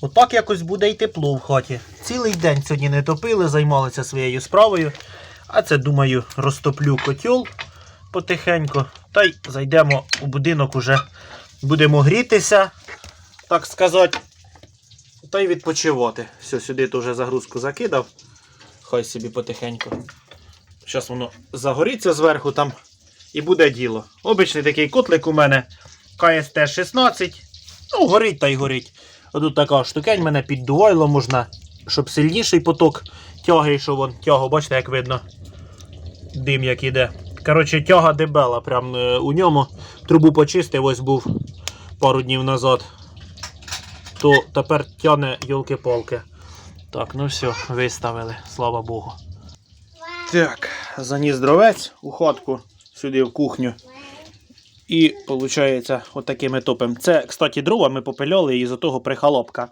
Отак якось буде й тепло в хаті. Цілий день сьогодні не топили, займалися своєю справою. А це, думаю, розтоплю котел потихеньку. Та й зайдемо у будинок уже. Будемо грітися, так сказати. Та й відпочивати. Все, сюди вже загрузку закидав. Хай собі потихеньку. Зараз воно загоріться зверху там і буде діло. Обичний такий котлик у мене КСТ 16. Ну, горить та й горить. Отут така штукень мене під дуайло можна, щоб сильніший поток тяги йшов вон тягу, бачите, як видно. Дим як іде. Коротше, тяга дебела. Прям е, у ньому трубу почистив, ось був пару днів назад. То тепер тяне йолки-палки. Так, ну все, виставили, слава Богу. Так, заніс дровець у хатку, сюди в кухню. І виходить, отакими топом. Це, кстати, дрова ми попиляли із того прихалопка,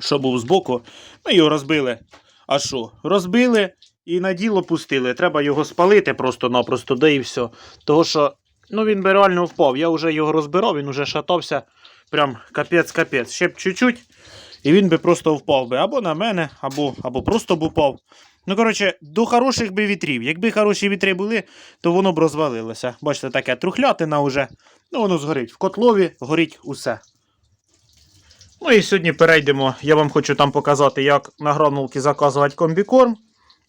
що був збоку. Ми його розбили. А що? Розбили і на діло пустили. Треба його спалити просто-напросто, да і все. Того що ну, він би реально впав. Я вже його розбирав, він вже шатався. Прям капець-капець. Ще б чуть-чуть, і він би просто впав би або на мене, або, або просто б упав. Ну, коротше, до хороших би вітрів. Якби хороші вітри були, то воно б розвалилося. Бачите, таке трухлятина вже. Ну, воно згорить. В котлові горить усе. Ну і сьогодні перейдемо. Я вам хочу там показати, як на гранулки заказувати комбікорм.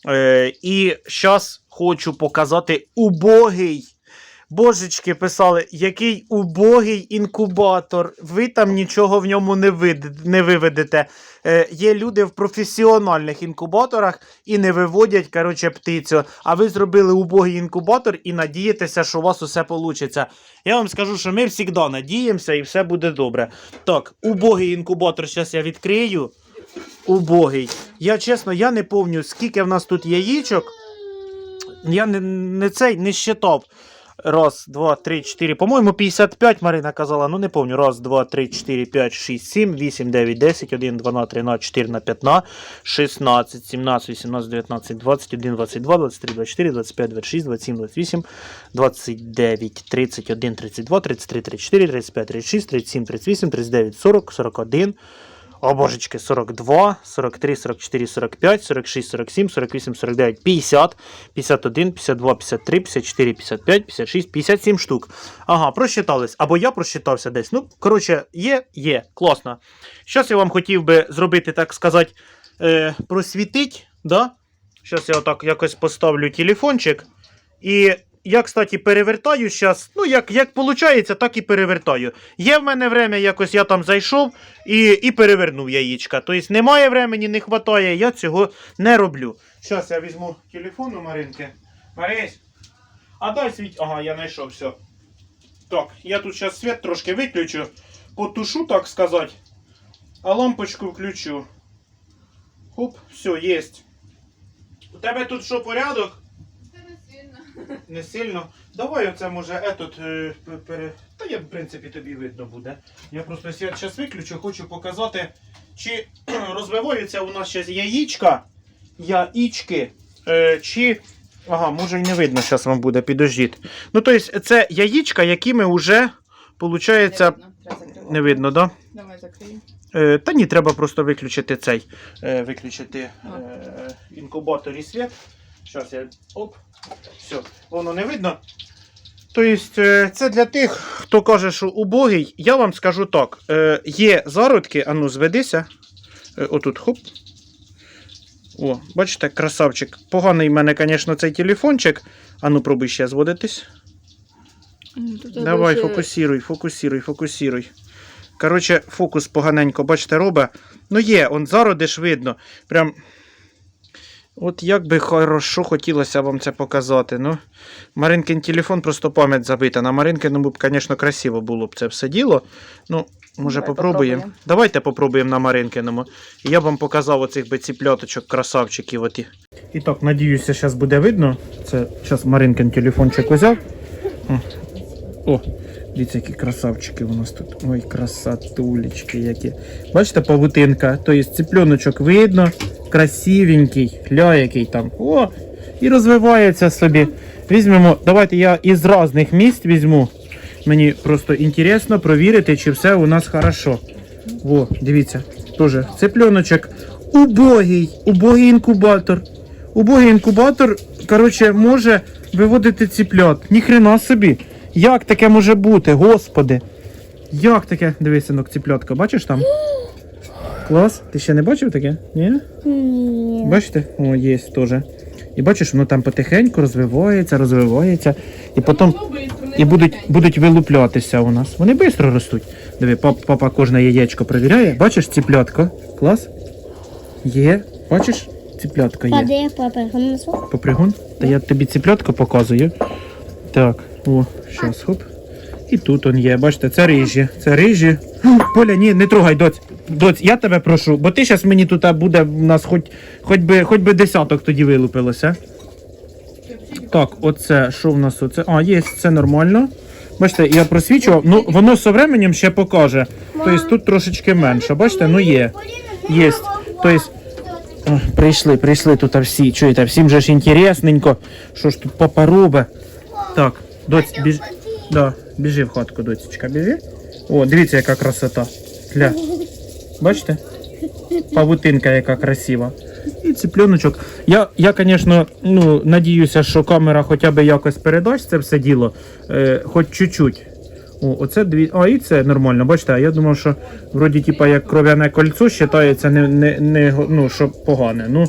Е, і зараз хочу показати убогий. Божечки писали, який убогий інкубатор. Ви там нічого в ньому не, вид... не виведете. Е, є люди в професіональних інкубаторах і не виводять коротше, птицю. А ви зробили убогий інкубатор і надієтеся, що у вас усе вийде. Я вам скажу, що ми завжди надіємося і все буде добре. Так, убогий інкубатор зараз я відкрию. Убогий. Я чесно, я не пам'ятаю, скільки в нас тут яєчок. Я не, не цей не щитав. Раз, два, три, чотири. По-моєму, 55 Марина казала. Ну не пам'ятаю. Раз, два, три, чотири, п'ять, шість, сім, вісім, дев'ять, десять, один, дванадцять, тринадцять, чотирнадцять, п'ятнадцять, шістнадцять, сімнадцять, вісімнадцять, дев'ятнадцять, двадцять один, двадцять два, двадцять три, двадцять чотири, двадцять п'ять, двадцять шість, двадцять сім, двадцять вісім, двадцять дев'ять, тридцять один, тридцять два, тридцять три, тридцять чотири, тридцять п'ять, тридцять шість, тридцять сім, тридцять вісім, тридцять дев'ять, сорок, сорок один. О, божечки, 42, 43, 44, 45, 46, 47, 48, 49, 50, 51, 52, 53, 54, 55, 56, 57 штук. Ага, просчитались. Або я просчитався десь. Ну, коротше, є, є, класно. Щас я вам хотів би зробити, так сказати, е, просвітить, да? Щас я отак якось поставлю телефончик. І я, кстати, перевертаю зараз. Ну, як, як виходить, так і перевертаю. Є в мене время, якось я там зайшов і, і перевернув яєчка. Тобто немає времени, не вистачає, я цього не роблю. Зараз я візьму телефон у Маринки. Марись, а дай світ. Ага, я знайшов все. Так, я тут зараз світ трошки виключу, потушу, так сказати, а лампочку включу. Хоп, все, є. У тебе тут що порядок? Не сильно. Давай оце може етот е, пере... Та я, в принципі, тобі видно буде. Я просто зараз виключу, хочу показати, чи розвиваються у нас зараз яєчка, яєчки, е, чи. Ага, може і не видно, зараз вам буде, підождіть. Ну, тобто, це яєчка, які ми вже, виходить, Не видно. Не видно, да? Давай закриємо. Е, та ні, треба просто виключити цей. Виключити інкубатор і світ. Зараз я. Оп. Все, воно не видно. Тобто, е, це для тих, хто каже, що убогий. Я вам скажу так: е, є зародки, а ну зведися. Е, отут хоп. О, бачите, красавчик. Поганий в мене, звісно, цей телефончик. А ну пробуй ще зводитись. Давай, фокусируй, фокусируй, фокусируй. Коротше, фокус поганенько, бачите, робить. Ну є, он зародиш видно. Прям. От як би хорошо хотілося вам це показати. Ну, Маринкин телефон просто пам'ять забита. На Маринкиному б, звісно, красиво було б це все діло. Ну, може, Давай попробуємо. попробуємо. Давайте попробуємо на Маринкиному. І я б вам показав оцих би ціпляточок, красавчиків. Оті. І так, надіюся, зараз буде видно. Це зараз Маринкин телефончик взяв. О, О, дивіться, які красавчики у нас тут. Ой, красатулечки які. Бачите, павутинка. Тобто цыпленочок видно, красивенький, ля там. О, і розвивається собі. Візьмемо, давайте я із різних місць візьму. Мені просто інтересно провірити, чи все у нас хорошо. О, дивіться. Тоже цыпленочек. Убогий, убогий інкубатор. Убогий інкубатор, коротше, може виводити ціплят. Ніхрена собі. Як таке може бути, господи? Як таке? Дивись, синок, ціплятка, бачиш там? Клас. Ти ще не бачив таке? Ні? Ні. Бачите? О, є теж. І бачиш, воно там потихеньку розвивається, розвивається. І потім і будуть, будуть вилуплятися у нас. Вони швидко ростуть. Диви, пап, папа кожне яєчко перевіряє. Бачиш ціплятка? Клас? Є. Бачиш? Ціплятка А є. де? Гонсу? Попригун? Та я тобі ціплятку показую. Так, о, щас, хоп. І тут он є, бачите, це рижі. Це рижі. Поля, ні, не трогай, доць. Доць, я тебе прошу, бо ти зараз мені тут буде в нас хоч, хоч, би, хоч би десяток тоді вилупилося. Так, оце, що в нас оце? А, є, це нормально. Бачите, я просвічував. Ну, воно з временем ще покаже. Тобто тут трошечки менше. Бачите, ну є. Є. Тобто, прийшли, прийшли тут всі. Чуєте, всім же ж інтересненько. Що ж тут папа робить? Так, доць, біж... да, біжи в хатку, доцічка, біжи. О, дивіться, яка красота. Гля. Бачите? Павутинка, яка красива. І цыпленочок. Я, я, звісно, ну, надіюся, що камера хоча б якось передасть це все діло, е, хоч чуть-чуть. О, оце дві. А, і це нормально, бачите, а я думав, що вроді, типа, як кров'яне кольцо вважається, не, не, не, ну, що погане. Ну,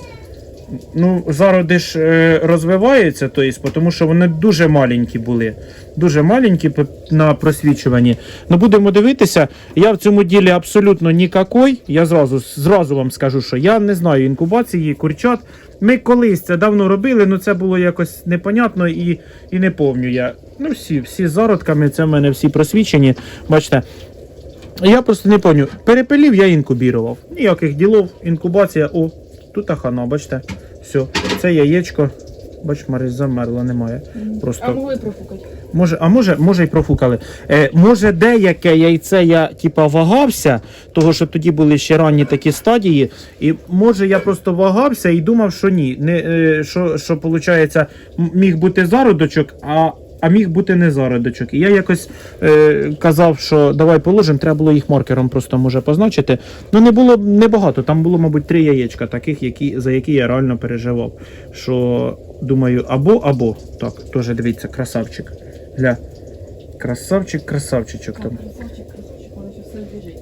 ну зародиш е, розвивається, то есть, тому що вони дуже маленькі були. Дуже маленькі на просвічуванні. Ну, будемо дивитися. Я в цьому ділі абсолютно нікакой. Я зразу, зразу вам скажу, що я не знаю інкубації, курчат. Ми колись це давно робили, але це було якось непонятно і, і не помню я. Ну, всі, всі зародками, це в мене всі просвічені. Бачите. Я просто не пам'ятаю. Перепилів я інкубірував. Ніяких ділов, інкубація. О, тут хана, бачите. Все, це яєчко. Бач, Марис замерла, немає. Просто. А могли профукати? Може, а може, може і профукали. Е, може, деяке яйце я типа вагався, того що тоді були ще ранні такі стадії. І може я просто вагався і думав, що ні. Не, е, що, що виходить, міг бути зародочок, а, а міг бути не зародочок. І я якось е, казав, що давай положимо, треба було їх маркером просто може позначити. Ну не було небагато, там було, мабуть, три яєчка, таких, які, за які я реально переживав. Що думаю, або, або. Так, теж дивіться, красавчик. Гля. Красавчик, красавчичок там.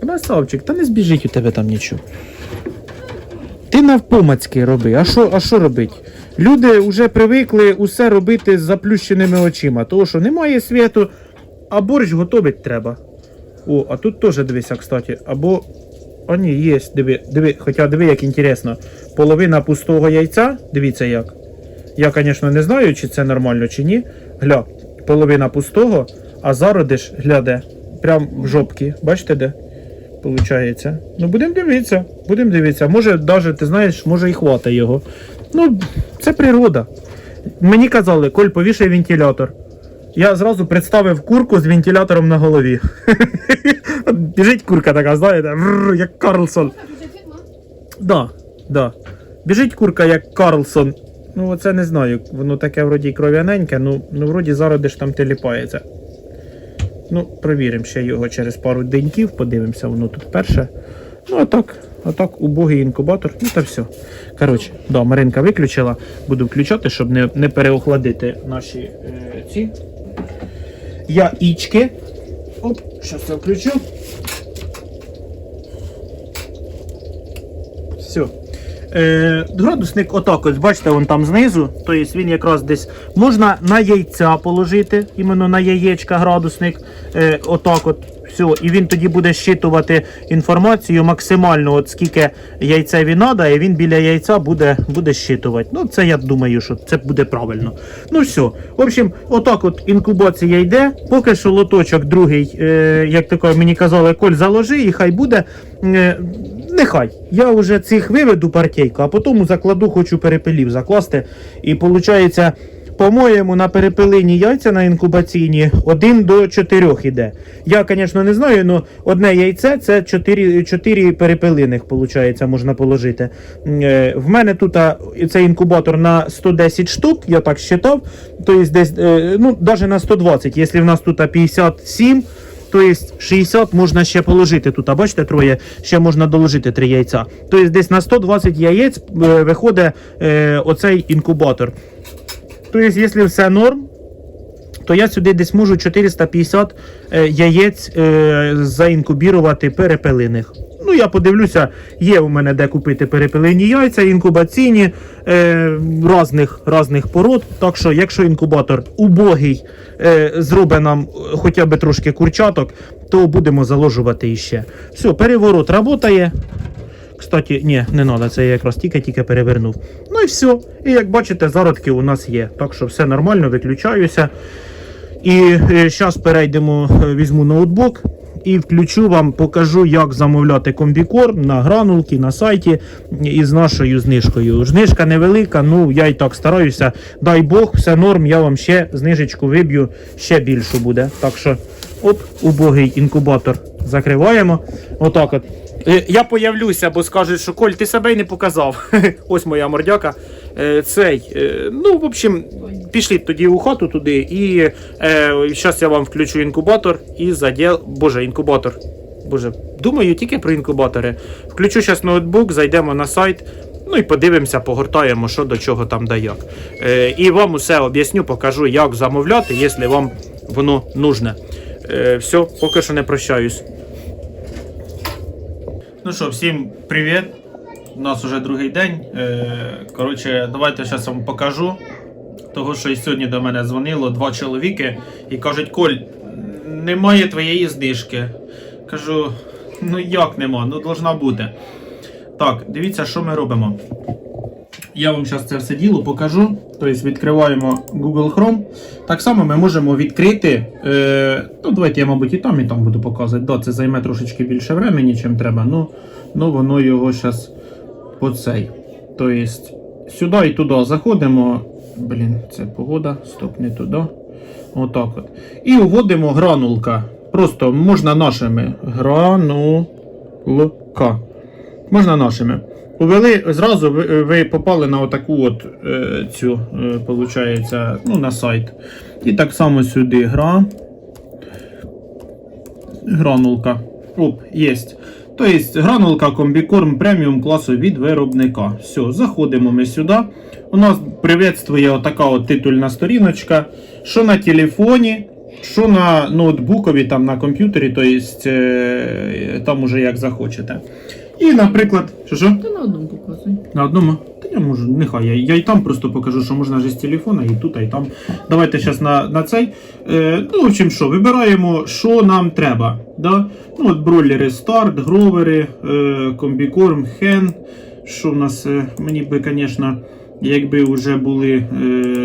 Красавчик, та не збіжить у тебе там нічого. Ти навпомацьки роби. А що а що робить? Люди вже привикли усе робити з заплющеними очима, тому що немає світу, а борщ готовить треба. О, а тут теж дивися, кстати. Або. А ні, є, диви, диви, хоча диви, як інтересно. Половина пустого яйця, дивіться як. Я, звісно, не знаю, чи це нормально, чи ні. Гля, половина пустого, а зародиш, гляде, прям в жопки. Бачите де? Получається. Ну, будемо дивитися, будемо дивитися. Може, навіть, ти знаєш, може і хвата його. Ну, це природа. Мені казали, Коль, повішай вентилятор. Я зразу представив курку з вентилятором на голові. Біжить курка така, знаєте, як Карлсон. Да, да. Біжить курка, як Карлсон. Ну, оце не знаю. Воно таке вроді кров'яненьке, ну, ну вроді зародиш там теліпається. Ну, провіримо ще його через пару деньків, подивимося, воно тут перше. Ну, а так, а так, убогий інкубатор. Ну та все. Коротше, да, Маринка виключила. Буду включати, щоб не, не переохладити наші е, ці яєчки. Оп, зараз я включу. Все. Е, градусник отак ось, бачите, вон там знизу. Тобто він якраз десь можна на яйця положити, іменно на яєчка градусник. Е, отак от. Все, і він тоді буде щитувати інформацію максимально, от скільки яйцеві треба, і він біля яйця буде, буде щитувати. Ну, це я думаю, що це буде правильно. Ну все. В общем, отак от інкубація йде. Поки що лоточок другий, е, як тако мені казали, коль заложи, і хай буде. Е, Нехай. Я вже цих виведу партійку, а потім закладу, хочу перепилів закласти. І виходить, по-моєму, на перепилині яйця на інкубаційні 1 до 4 іде. Я, звісно, не знаю, але одне яйце це 4, 4 перепилиних, виходить, можна положити. Е, В мене тут цей інкубатор на 110 штук, я так считав. Тобто десь, е, ну, навіть на 120, якщо в нас тут 57. то есть 60 можна ще положити тут. А бачите, троє, ще можна доложити три яйця. Тобто десь на 120 яєць е, виходить оцей інкубатор. Тобто, якщо все норм, то я сюди десь можу 450 е, яєць е, заінкубірувати перепелиних. Ну, я подивлюся, є у мене де купити перепелині яйця, інкубаційні е, разних, разних пород. Так що, якщо інкубатор убогий е, зробить нам е, хоча б трошки курчаток, то будемо заложувати іще. Все, переворот працює. Кстати, ні, не треба, це я якраз тільки-тільки перевернув. Ну і все. І як бачите, зародки у нас є. Так що все нормально, виключаюся. І зараз перейдемо, е, візьму ноутбук і включу вам, покажу, як замовляти комбікорм на гранулки на сайті із нашою знижкою. Знижка невелика, ну я і так стараюся. Дай Бог, все норм, я вам ще знижечку виб'ю, ще більшу буде. Так що, оп, убогий інкубатор закриваємо. Отак от. Е, Я появлюся, бо скажуть, що Коль, ти себе й не показав. Ось моя мордяка. Е, Цей. е, Ну, в общем, пішліть тоді у хату туди, і зараз я вам включу інкубатор і заділ. Боже, інкубатор. Боже, думаю тільки про інкубатори. Включу зараз ноутбук, зайдемо на сайт. Ну і подивимося, погортаємо, що до чого там да як. Е, і вам усе об'ясню, покажу, як замовляти, якщо вам воно нужне. Е, все, поки що не прощаюсь. Ну що, всім привіт. У нас уже другий день. Е, Коротше, давайте зараз вам покажу. Того, що сьогодні до мене дзвонило два чоловіки і кажуть, Коль, немає твоєї знижки. Кажу, ну як нема? Ну должна бути. Так, дивіться, що ми робимо. Я вам зараз це все діло покажу. Тобто відкриваємо Google Chrome. Так само ми можемо відкрити. Е, ну, давайте я, мабуть, і там, і там буду показувати. Да, це займе трошечки більше времени, чим треба. Ну, ну воно його зараз по цей. Тобто, сюди і туди заходимо. Блін, це погода. Стоп, не туди. Отак от. І вводимо гранулка. Просто можна нашими. Гранулка. Можна нашими. Увели, зразу ви, ви попали на отаку от е, цю, е, получається, ну, на сайт. І так само сюди гра. Гранулка. Оп, єсть. Тобто гранулка комбікорм преміум класу від виробника. Все, заходимо ми сюди. У нас приветствує отака от титульна сторіночка. Що на телефоні, що на ноутбукові, там на комп'ютері, тобто е, там уже як захочете. І, наприклад, що що? Та на одному показуй. На одному? Та я можу, нехай. Я, я і там просто покажу, що можна ж з телефона, і тут, і там. Давайте зараз на, на цей. Е, ну, в общем, що, вибираємо, що нам треба. Да? Ну, от бройлери старт, гровери, е, комбікорм, хен. Що в нас, е, мені би, звісно, якби вже були е,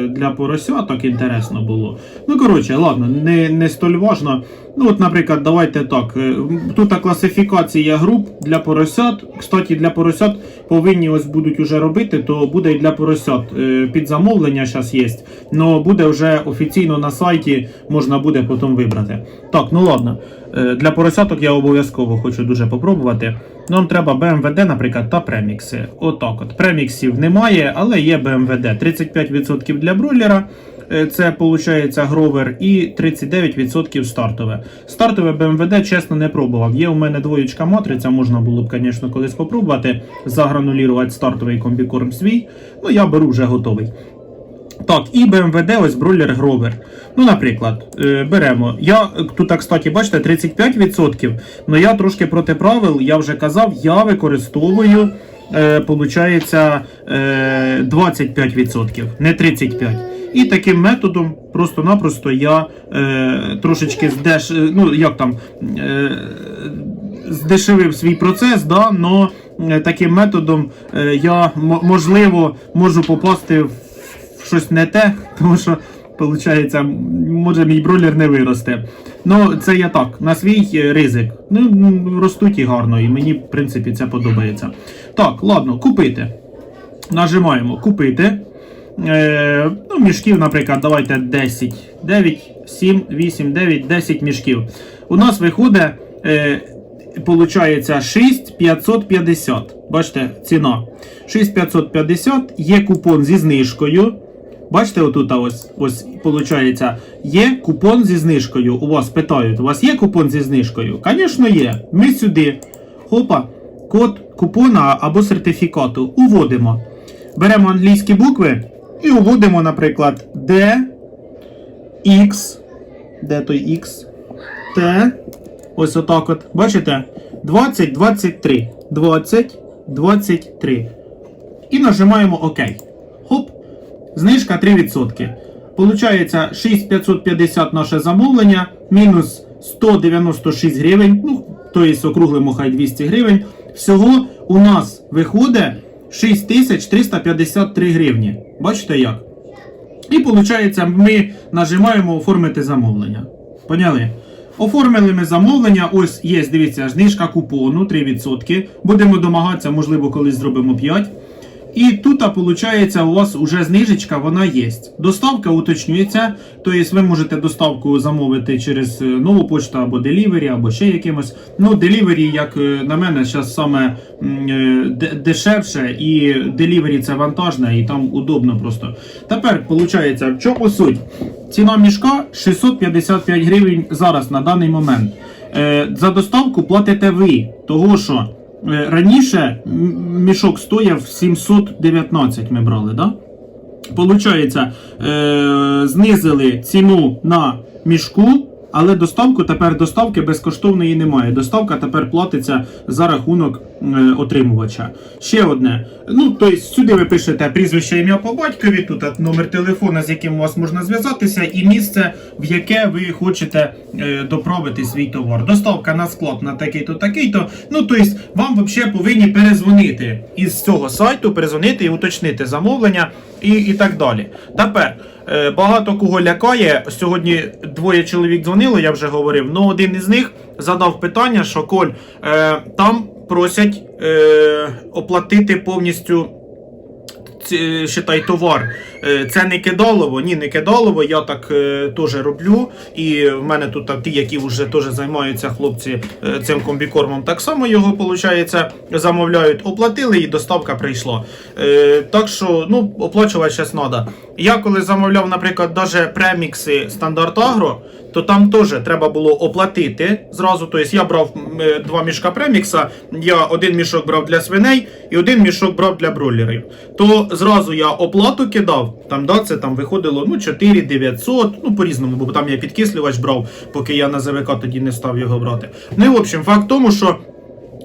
для поросят, так інтересно було. Ну, коротше, ладно, не, не столь важно. Ну, от, наприклад, давайте так. е, Тут класифікація груп для поросят. Кстати, для поросят повинні ось будуть уже робити, то буде і для поросят. Е, Під замовлення зараз є. Но буде вже офіційно на сайті, можна буде потім вибрати. Так, ну ладно. Е, Для поросяток я обов'язково хочу дуже попробувати. Нам треба BMWD, наприклад, та премікси. Отак от. Преміксів немає, але є BMWD. 35% для бройлера. Е, Це виходить гровер і 39% стартове. Стартове BMWD, чесно, не пробував. Є у мене двоєчка матриця, можна було б, звісно, колись спробувати загранулірувати стартовий комбікорм свій. Ну, я беру вже готовий. Так, і BMWD, ось бройлер Гровер. Ну, наприклад, е, беремо. Я тут, так, кстати, бачите, 35%. але я трошки проти правил, я вже казав, я використовую, е, получається, е, 25%, не 35%. І таким методом просто-напросто я е, трошечки здеш, е, ну, як там, е, здешевив свій процес, да, но е, таким методом е, я можливо можу попасти в щось не те, тому що, виходить, може мій бройлер не виросте. Ну, це я так, на свій е, ризик. Ну, ростуть і гарно, і мені, в принципі, це подобається. Так, ладно, купити. Нажимаємо купити. Е, ну, мішків, наприклад, давайте 10, 9, 7, 8, 9, 10 мішків. У нас виходить, е, получається 6550. Бачите, ціна. 6550, є купон зі знижкою. Бачите, отут ось, ось, виходить, є купон зі знижкою. У вас питають, у вас є купон зі знижкою? Звісно, є. Ми сюди. Хопа, код купона або сертифікату уводимо. Беремо англійські букви і уводимо, наприклад, D, X, де той X, T, ось отак от. Бачите? 20, 23. 20, 23. І нажимаємо ОК. Знижка 3%. Получається 6550 наше замовлення, мінус 196 гривень. Ну, тобто округлимо хай 200 гривень. Всього у нас виходить 6353 гривні. Бачите як? І виходить, ми нажимаємо оформити замовлення. Поняли? Оформили ми замовлення. Ось є, дивіться, знижка купону 3%. Будемо домагатися, можливо, колись зробимо 5%. І тут, виходить, у вас вже знижечка, вона є. Доставка уточнюється. Тобто ви можете доставку замовити через е, нову почту або Delivery, або ще якимось. Ну, Delivery, як е, на мене, зараз саме е, де- дешевше, і Delivery це вантажне, і там удобно просто. Тепер, виходить, в чому суть? Ціна мішка 655 гривень зараз на даний момент. За доставку платите ви, того що раніше мішок стояв 719 ми брали, да? Получається, е, знизили ціну на мішку, але доставку тепер доставки безкоштовної немає. Доставка тепер платиться за рахунок е, отримувача. Ще одне. Ну, тобто сюди ви пишете прізвище ім'я по батькові, тут номер телефона, з яким у вас можна зв'язатися, і місце, в яке ви хочете е, доправити свій товар. Доставка на склад на такий-то, такий-то. Ну, тобто, вам взагалі повинні перезвонити із цього сайту, перезвонити і уточнити замовлення і, і так далі. Тепер. Е, Багато кого лякає. Сьогодні двоє чоловік дзвонили, я вже говорив. Ну, один із них задав питання, що Коль, е, там просять е, оплатити повністю считай, товар. Е, Це не кидалово, ні, не кидалово. Я так е, теж роблю. І в мене тут там ті, які вже теж займаються хлопці е, цим комбікормом, так само його виходить, замовляють, оплатили і доставка прийшла. Так що ну, оплачувати зараз треба. Я коли замовляв, наприклад, навіть премікси стандарт Агро, то там теж треба було оплатити зразу. Тобто я брав е, два мішка премікса, я один мішок брав для свиней і один мішок брав для бройлерів. То зразу я оплату кидав, там да, це там виходило ну, 4 900, ну по-різному, бо там я підкислювач брав, поки я на ЗВК тоді не став його брати. Ну і в общем, факт в тому, що.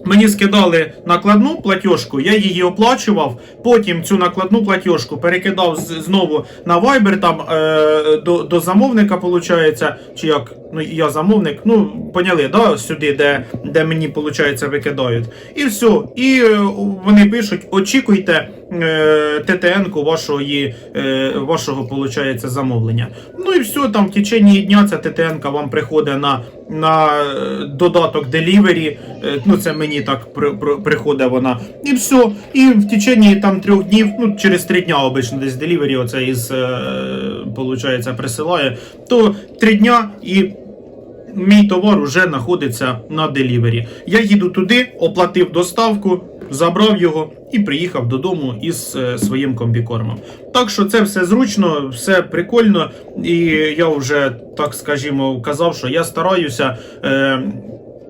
Мені скидали накладну платіжку, я її оплачував. Потім цю накладну платіжку перекидав знову на Viber там е, до, до замовника, виходить, чи як ну я замовник, ну поняли, да, сюди, де, де мені виходить, викидають. І все. І е, вони пишуть: очікуйте е, ТТН-ку вашої, е, вашого виходить, замовлення. Ну і все, там в течение дня ця ТТН-ка вам приходить на, на е, додаток Delivery. Е, Ну, це мені так при, при, приходить вона. І все. І в течение там трьох днів, ну через три дня обично десь Delivery оце із, е, получається, присилає. То три дня і мій товар вже знаходиться на делівері. Я їду туди, оплатив доставку, забрав його і приїхав додому із е, своїм комбікормом. Так що це все зручно, все прикольно, і я вже так скажімо казав, що я стараюся. Е,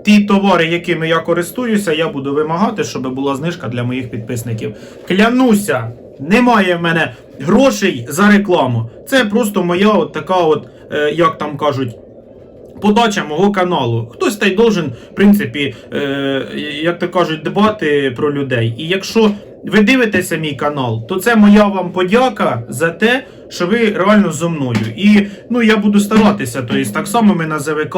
Ті товари, якими я користуюся, я буду вимагати, щоб була знижка для моїх підписників. Клянуся, немає в мене грошей за рекламу. Це просто моя от така, от, е, як там кажуть, подача мого каналу. Хтось та й должен, в принципі, е, як то кажуть, дбати про людей. І якщо ви дивитеся мій канал, то це моя вам подяка за те, що ви реально зо мною. І ну я буду старатися. Тобто, так само ми на ЗВК.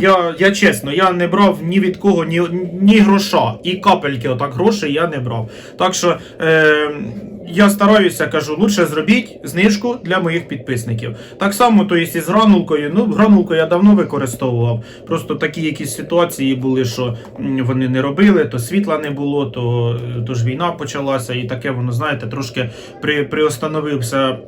Я, я чесно, я не брав ні від кого, ні, ні гроша, і капельки, отак грошей я не брав. Так що. Е, я стараюся, кажу, лучше зробіть знижку для моїх підписників. Так само, то і з гранулкою. Ну, гранулку я давно використовував. Просто такі якісь ситуації були, що вони не робили, то світла не було, то, то ж війна почалася, і таке воно, знаєте, трошки при, приостановився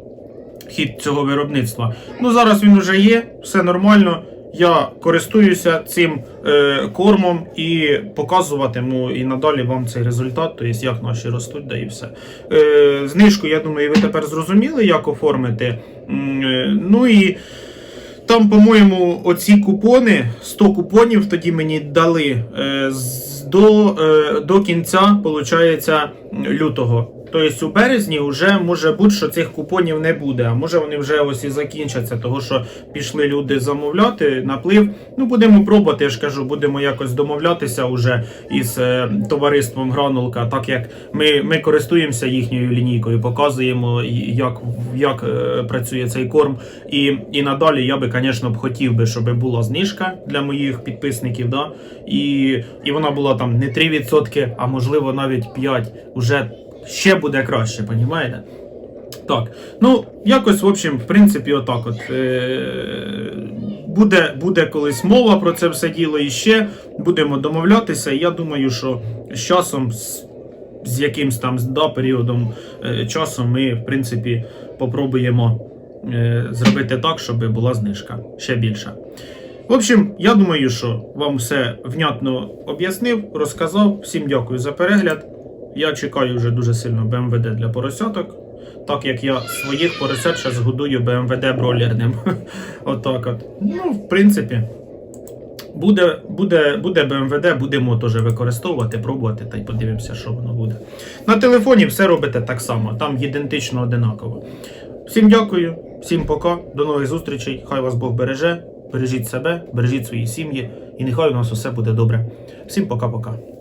хід цього виробництва. Ну зараз він вже є, все нормально. Я користуюся цим е, кормом і показуватиму і надалі вам цей результат, тобто як наші ростуть, да і все. Е, знижку, я думаю, ви тепер зрозуміли, як оформити. Е, ну і там, по-моєму, оці купони, 100 купонів тоді мені дали е, до, е, до кінця, виходить, лютого. Тобто у березні вже може бути, що цих купонів не буде, а може вони вже ось і закінчаться, того що пішли люди замовляти наплив. Ну, будемо пробувати, я ж кажу, будемо якось домовлятися уже із е, товариством Гранулка, так як ми, ми користуємося їхньою лінійкою, показуємо, як, як е, працює цей корм. І, і надалі я би, звісно, хотів би, щоб була знижка для моїх підписників. Да? І, і вона була там не 3%, а можливо навіть 5%. Уже ще буде краще, понімаєте? Так, ну якось, в общем, в принципі, отак от. Е- буде, буде колись мова про це все діло і ще будемо домовлятися. І я думаю, що з часом, з, з якимсь там да, періодом е, часу, ми, в принципі, попробуємо е, зробити так, щоб була знижка ще більша. В общем, я думаю, що вам все внятно об'яснив, розказав. Всім дякую за перегляд. Я чекаю вже дуже сильно БМВД для поросяток. Так як я своїх поросят ще згодую БМВД бролерним. Отак от. Ну, в принципі, буде, буде, буде БМВД, будемо теж використовувати, пробувати та й подивимося, що воно буде. На телефоні все робите так само, там ідентично одинаково. Всім дякую, всім пока, до нових зустрічей. Хай вас Бог береже, бережіть себе, бережіть свої сім'ї, і нехай у нас усе буде добре. Всім пока-пока.